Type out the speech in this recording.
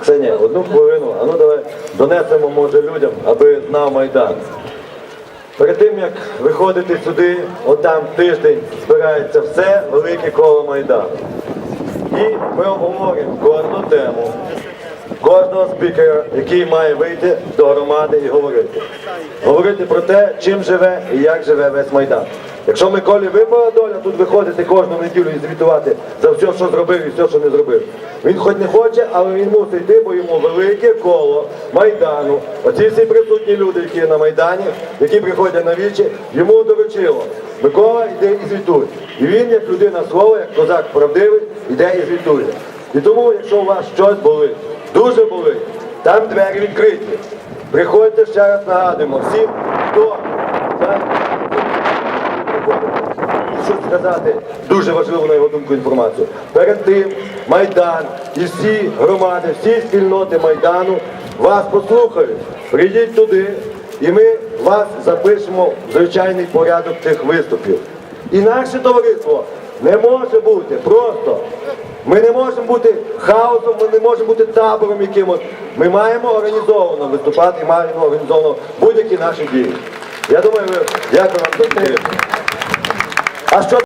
Ксенія, одну хвилину, а ну давай донесемо може людям, аби знав Майдан. Перед тим як виходити сюди, отам тиждень збирається все велике коло Майдану. І ми обговоримо кожну тему, кожного спікера, який має вийти до громади і говорити. Говорити про те, чим живе і як живе весь Майдан. Якщо Миколі випала доля тут виходити кожну неділю і звітувати за все, що зробив і все, що не зробив. Він хоч не хоче, але він мусить йти, бо йому велике коло Майдану. Оці всі присутні люди, які на Майдані, які приходять на вічі, йому доручило. Микола йде і звітує. І він, як людина слова, як козак правдивий, йде і звітує. І тому, якщо у вас щось болить, дуже болить, там двері відкриті. Приходьте ще раз нагадуємо всім, хто так, сказати дуже важливу на його думку інформацію. Перед тим Майдан і всі громади, всі спільноти Майдану вас послухають. Прийдіть туди, і ми вас запишемо в звичайний порядок тих виступів. Інакше товариство не може бути просто. Ми не можемо бути хаосом, ми не можемо бути табором якимось. Ми маємо організовано виступати і маємо організовано будь-які наші дії. Я думаю, ви дякую вам за підтримку. А що